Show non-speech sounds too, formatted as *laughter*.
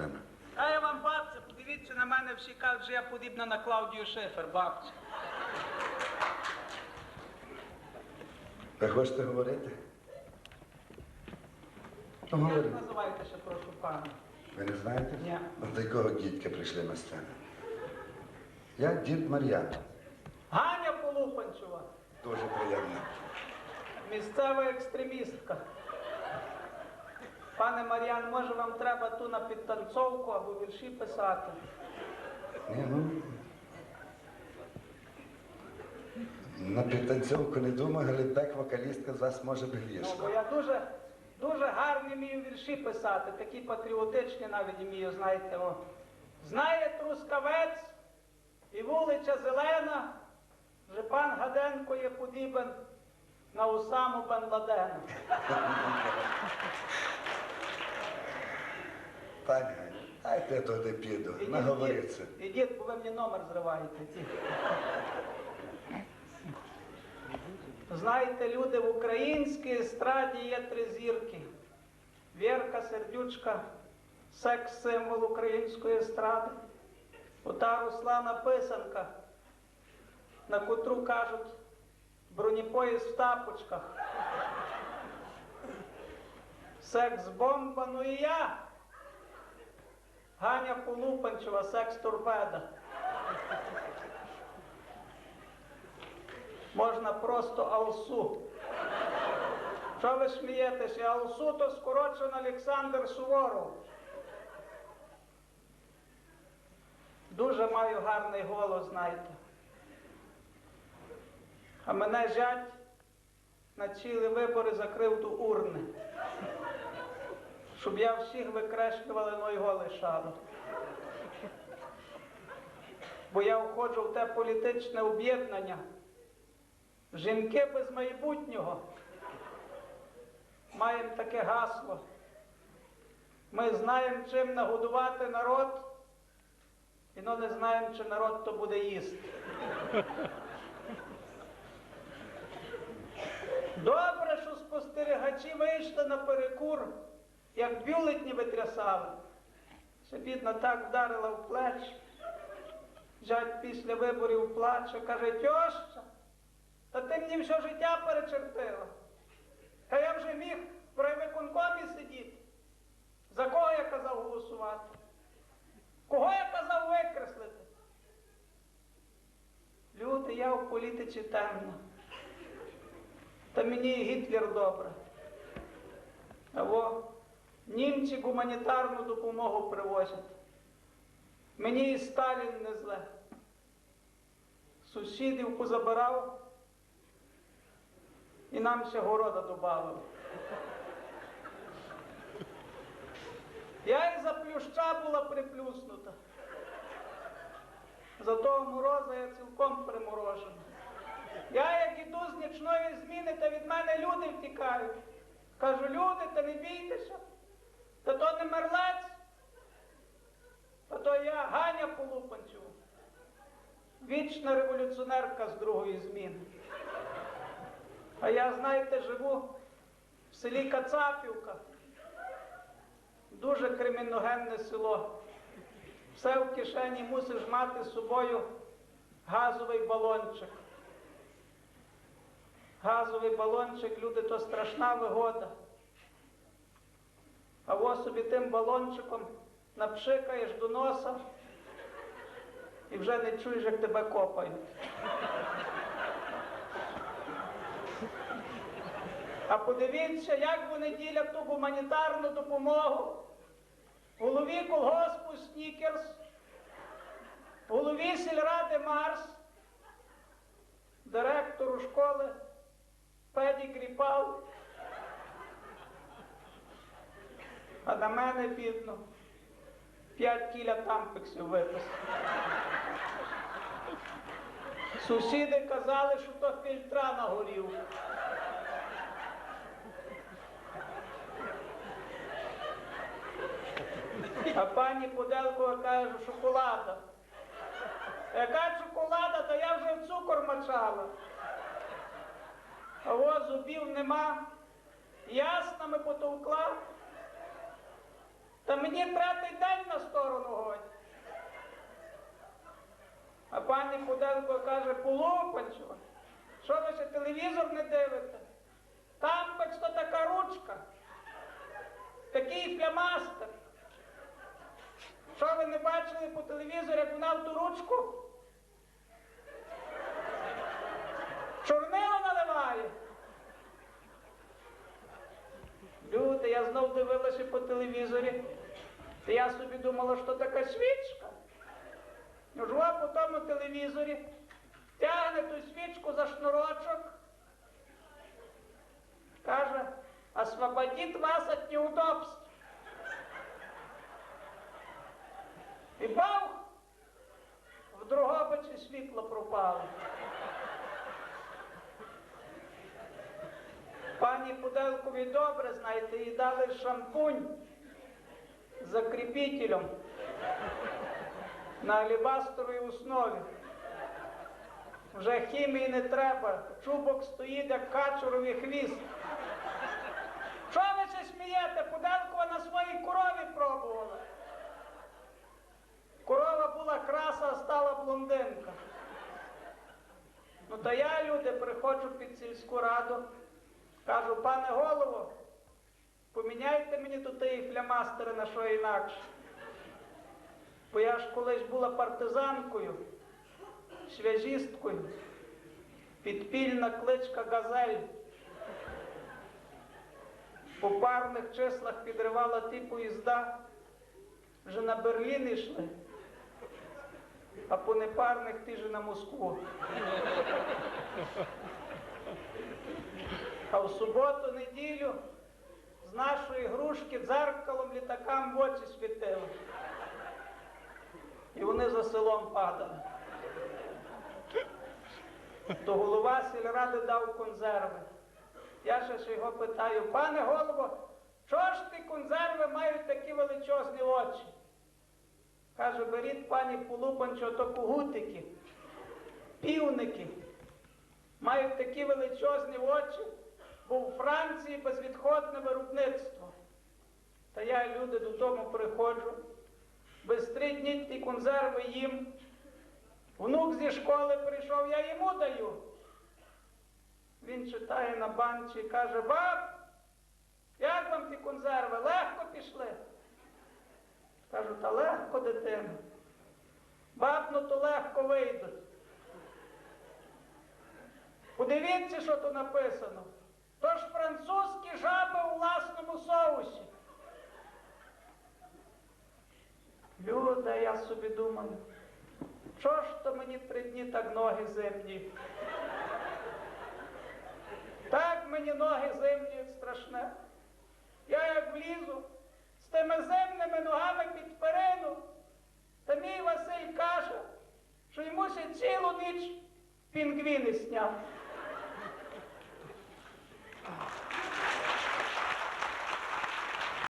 сцена. А я вам бабця, подивіться на мене всі кажуть, що я подібна на Клаудію Шифер, бабця. Ви хочете говорити? Ну, Як говоріть. називаєте ще, прошу пана? Ви не знаєте? Ні. Ну, до якого дідька прийшли на сцену? Я дід Мар'ян. Ганя Полупанчева, Дуже приємно. місцева екстремістка. Пане Мар'ян, може вам треба ту на підтанцовку або вірші писати? Ні, ну. На підтанцьовку не думаю, але так вокалістка з вас може би Ну, бо я дуже, дуже гарно вмію вірші писати, такі патріотичні навіть вмію, знаєте. О. Знає трускавець і вулиця Зелена, вже пан Гаденко є подібен на Усаму Бен Ладена. *laughs* Пані Ганя, я туди піду, наговориться. ідіть, бо ви мені номер зриваєте. ті. Знаєте, люди, в українській естраді є три зірки. Вірка, сердючка, секс-символ української естради. Ота Руслана Писанка, на котру кажуть бронепоїзд в тапочках. Секс-бомба, ну і я. Ганя Полупанчева, секс-торпеда. Можна просто Алсу. Що ви смієтеся? Алсу то скорочено Олександр Суворов. Дуже маю гарний голос, знаєте. А мене зять на цілі вибори закрив до урни щоб я всіх викреслювала, ну його лишало. Бо я входжу в те політичне об'єднання. Жінки без майбутнього. Маємо таке гасло. Ми знаємо, чим нагодувати народ, і ну не знаємо, чи народ то буде їсти. Добре, що спостерігачі вийшли на перекур, як бюлетні витрясали. Ще бідна так вдарила в плечі. Жать після виборів плаче, каже, тьоща, та ти мені все життя перечертила. Та я вже міг в райвиконкомі сидіти. За кого я казав голосувати? Кого я казав викреслити? Люди, я в політиці темно. Та мені і Гітлер добре. Або німці гуманітарну допомогу привозять. Мені і Сталін не зле. Сусідів позабирав і нам ще города додав. Я і за плюща була приплюснута. За того мороза я цілком приморожена. Я як іду з нічної зміни, та від мене люди втікають. Кажу, люди, та не бійтеся. Та то не мерлець. Та то я Ганя Полупанчева. Вічна революціонерка з другої зміни. А я, знаєте, живу в селі Кацапівка. Дуже криміногенне село. Все в кишені мусиш мати з собою газовий балончик. Газовий балончик, люди, то страшна вигода. А ось собі тим балончиком напшикаєш до носа і вже не чуєш, як тебе копають. А подивіться, як вони ділять ту гуманітарну допомогу. Голові колгоспу Снікерс, голові сільради Марс, директору школи Педі Кріпал. А на мене бідно. П'ять кіля тампексів виписав. Сусіди казали, що то фільтра нагорів. А пані Пуделко каже, шоколада. Яка шоколада, то я вже цукор мачала. А ось зубів нема, яснами потовкла то мені тратить день на сторону годі. А пані Пуденко каже, полопанчу, що ви ще телевізор не дивите? Там хоч то така ручка, такий флямастер. Що ви не бачили по телевізорі, як вона в ту ручку? Чорнила наливає. Люди, я знов дивилася по телевізорі. Та я собі думала, що така свічка. Жила по тому телевізорі, тягне ту свічку за шнурочок. Каже, освободит вас от неудобств. І бав, в Другобичі світло пропало. Пані Пуделкові добре, знаєте, їй дали шампунь з закріпітелем на алібастровій основі. Вже хімії не треба, чубок стоїть, як качуровий хвіст. Що ви ще смієте? Пуделкова на своїй корові пробувала. Корова була краса, а стала блондинка. Ну то я, люди, приходжу під сільську раду, кажу, пане голово, поміняйте мені тут і флямастери на що інакше. Бо я ж колись була партизанкою, связісткою, підпільна кличка Газель. По парних числах підривала ті поїзда, вже на Берлін йшли, а по непарних ті же на Москву. А в суботу, неділю з нашої грушки дзеркалом літакам в очі світили. І вони за селом падали. То голова сільради дав консерви. Я ще ж його питаю, пане голово, чого ж ті консерви мають такі величезні очі? Каже, беріть пані Полупанчо, то кугутики, півники. Мають такі величезні очі, у Франції безвідходне виробництво. Та я люди додому приходжу, без три дні ті консерви їм. Внук зі школи прийшов, я йому даю. Він читає на банчі і каже, баб, як вам ті консерви? Легко пішли? Кажу, та легко, дитина. Баб, ну то легко вийдуть. Подивіться, що тут написано. Французькі жаби у власному соусі. Люда, я собі думаю, що ж то мені три дні так ноги зимні? Так мені ноги зимні, страшне. Я як влізу з тими зимними ногами під перину, та мій Василь каже, що йому ще цілу ніч пінгвіни сняв.